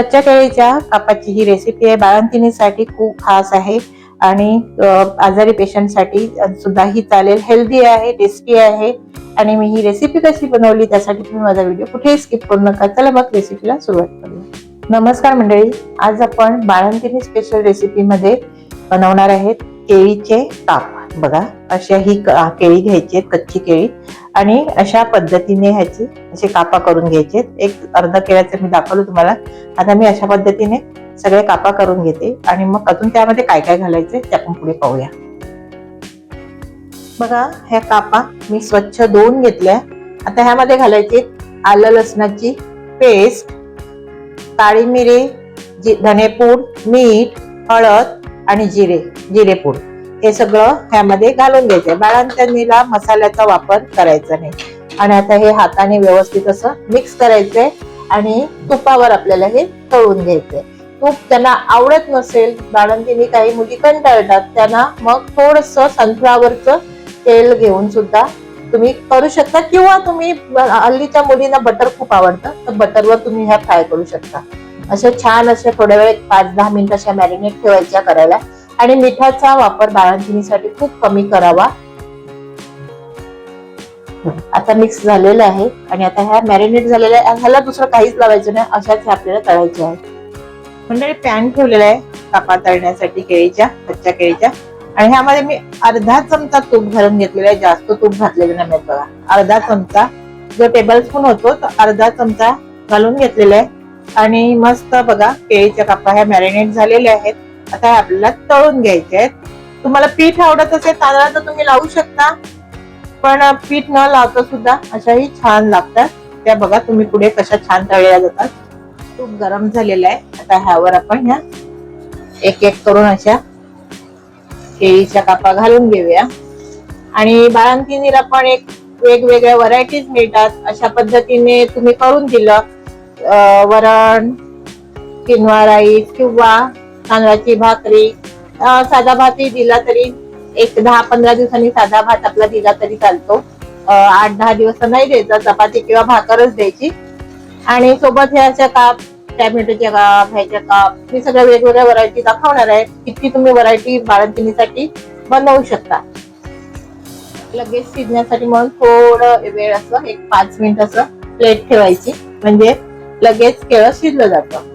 कच्च्या केळीच्या कापाची ही रेसिपी आहे. बाळंतिणीसाठी खूप खास आहे. आणि आजारी पेशंटसाठी सुद्धा ही चालेल. हेल्दी आहे टेस्टी आहे. आणि मी ही रेसिपी कशी बनवली त्यासाठी तुम्ही माझा व्हिडिओ कुठेही स्किप करू नका. चला मग रेसिपीला सुरुवात करूया. नमस्कार मंडळी. आज आपण बाळंतिणी स्पेशल रेसिपीमध्ये बनवणार आहेत केळीचे काप. बघा अशा ही केळी घ्यायची आहेत कच्ची केळी. आणि अशा पद्धतीने ह्याची असे कापा करून घ्यायचे एक अर्धा केळ्याचं मी दाखवलं तुम्हाला. आता मी अशा पद्धतीने सगळे कापा करून घेते. आणि मग अजून त्यामध्ये काय काय घालायचे ते आपण पुढे पाहूया. बघा ह्या कापा मी स्वच्छ धुवून घेतल्या आता ह्यामध्ये घालायचे आलं लसणाची पेस्ट काळी मिरी जी धनेपूड मीठ हळद आणि जिरे जिरेपूड. हे सगळं ह्यामध्ये घालून घ्यायचंय. बाळांतनीला मसाल्याचा वापर करायचा नाही. आणि आता हे हाताने व्यवस्थित असं मिक्स करायचंय आणि तुपावर आपल्याला हे तळून घ्यायचंय. तूप त्यांना आवडत नसेल बाळंतिनी काही मुली कंटाळतात त्यांना मग थोडस सनफ्लावरचं तेल घेऊन सुद्धा तुम्ही करू शकता. किंवा तुम्ही हल्लीच्या मुलींना बटर खूप आवडतं तर बटरवर तुम्ही ह्या फ्राय करू शकता. असे छान असे थोड्या वेळ पाच दहा मिनिट अशा मॅरिनेट ठेवायच्या करायला. आणि मिठाचा वापर बाळंतिणीसाठी खूप कमी करावा. आता मिक्स झालेलं आहे आणि आता ह्या मॅरिनेट झालेल्या आहे. ह्याला दुसरं काहीच लावायचं नाही. अशाच ह्या आपल्याला तळायच्या आहे. म्हणजे पॅन ठेवलेला आहे. कापा तळण्यासाठी केळीच्या कच्च्या केळीच्या. आणि ह्यामध्ये मी अर्धा चमचा तूप घालून घेतलेला आहे. जास्त तूप घातलेलं नाही बघा. अर्धा चमचा. जो टेबल स्पून होतो तो अर्धा चमचा घालून घेतलेला आहे. आणि मस्त बघा केळीच्या कापा ह्या मॅरिनेट झालेल्या आहेत. आता हे आपल्याला तळून घ्यायचे आहेत तुम्हाला पीठ आवडत असेल तांदळाचं तुम्ही लावू शकता. पण पीठ न लावता सुद्धा अशाही छान लागतात. त्या बघा तुम्ही पुढे कशा छान तळल्या जातात. खूप गरम झालेलं आहे. आता ह्यावर आपण ह्या एक एक करून अशा केळीच्या कापा घालून घेऊया. आणि बाळांतिनीला पण एक वेगवेगळ्या व्हरायटीज मिळतात. अशा पद्धतीने तुम्ही करून दिलं. वरण किनवा राईस किंवा तांदळाची भाकरी साधा भातही दिला तरी एक दहा पंधरा दिवसांनी साधा भात आपला दिला तरी चालतो. आठ दहा दिवस नाही द्यायचा चपाती किंवा भाकरच द्यायची. आणि सोबत ह्या अशा काप टॅमॅटोच्या काप ह्याच्या काप मी सगळ्या वेगवेगळ्या व्हरायटी दाखवणार आहे किती तुम्ही व्हरायटी बाळंतिणीसाठी बनवू शकता. लगेच शिजण्यासाठी म्हणून थोडं वेळ असं एक पाच मिनिट असं प्लेट ठेवायची. म्हणजे लगेच केळं शिजलं जातं.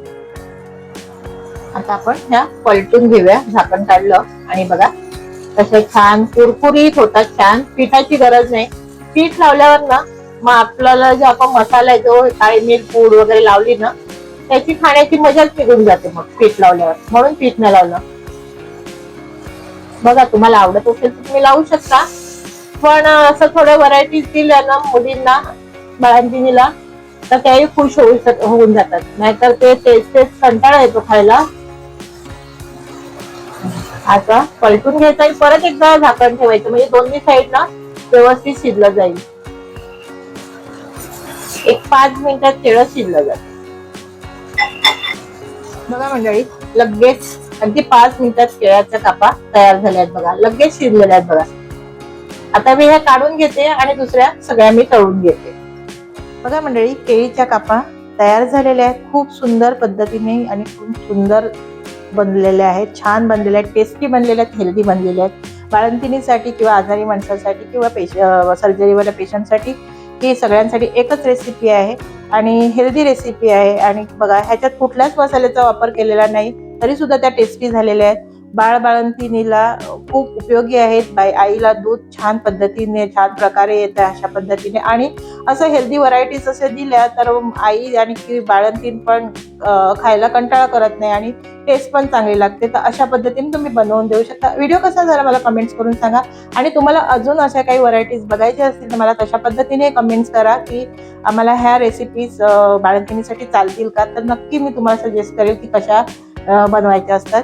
आता आपण ह्या पलटून घेऊया झाकण काढलं. आणि बघा तसे छान कुरकुरीत होतात छान पिठाची गरज नाही. पीठ लावल्यावर ना मग आपल्याला जो आपण मसाला जो काळी मीठ पूड वगैरे लावली ना त्याची खाण्याची मजाच निघून जाते मग पीठ लावल्यावर. म्हणून पीठ नाही लावलं. बघा तुम्हाला आवडत असेल तर तुम्ही लावू शकता. पण असं थोड्या व्हरायटीज दिल्या ना मुलींना बाळंतिणीला तर त्याही खुश होऊ होऊन जातात. नाहीतर ते तेच तेच कंटाळा येतो खायला. आता पलटून घ्यायचा आणि परत एकदा झाकण ठेवायचं. म्हणजे दोन्ही साईड ना व्यवस्थित शिजलं जाईल. एक पाच मिनिटात तेळ शिजलं जाईल. बघा मंडळी लगेच अगदी पाच मिनिटात केळ्याच्या कापा तयार झाल्या आहेत बघा. लगेच शिजलेल्या आहेत बघा. आता मी ह्या काढून घेते आणि दुसऱ्या सगळ्या मी तळून घेते. बघा मंडळी केळीच्या कापा तयार झालेल्या आहेत. खूप सुंदर पद्धतीने आणि खूप सुंदर बनलेल्या आहेत छान बनलेल्या आहेत टेस्टी बनलेल्या आहेत हेल्दी बनलेल्या आहेत. बाळंतिणीसाठी किंवा आजारी माणसासाठी किंवा पेश सर्जरीवाल्या पेशंटसाठी ही सगळ्यांसाठी एकच रेसिपी आहे आणि हेल्दी रेसिपी आहे. आणि बघा ह्याच्यात कुठल्याच मसाल्याचा वापर केलेला नाही तरीसुद्धा त्या टेस्टी झालेल्या आहेत. बाळ बाळंतिणीला खूप उपयोगी आहेत. बाई आईला दूध छान पद्धतीने छान प्रकारे येतं अशा पद्धतीने. आणि असं हेल्दी व्हरायटीज असे दिल्या तर आई आणि की बाळंतीण पण खायला कंटाळा करत नाही आणि टेस्ट पण चांगली लागते. तर अशा पद्धतीने तुम्ही बनवून देऊ शकता. व्हिडिओ कसा झाला मला कमेंट्स करून सांगा. आणि तुम्हाला अजून अशा काही व्हरायटीज बघायच्या असतील तर मला तशा पद्धतीने कमेंट्स करा की आम्हाला ह्या रेसिपीज बाळंतिणीसाठी चालतील का? तर नक्की मी तुम्हाला सजेस्ट करेल की कशा बनवायच्या असतात.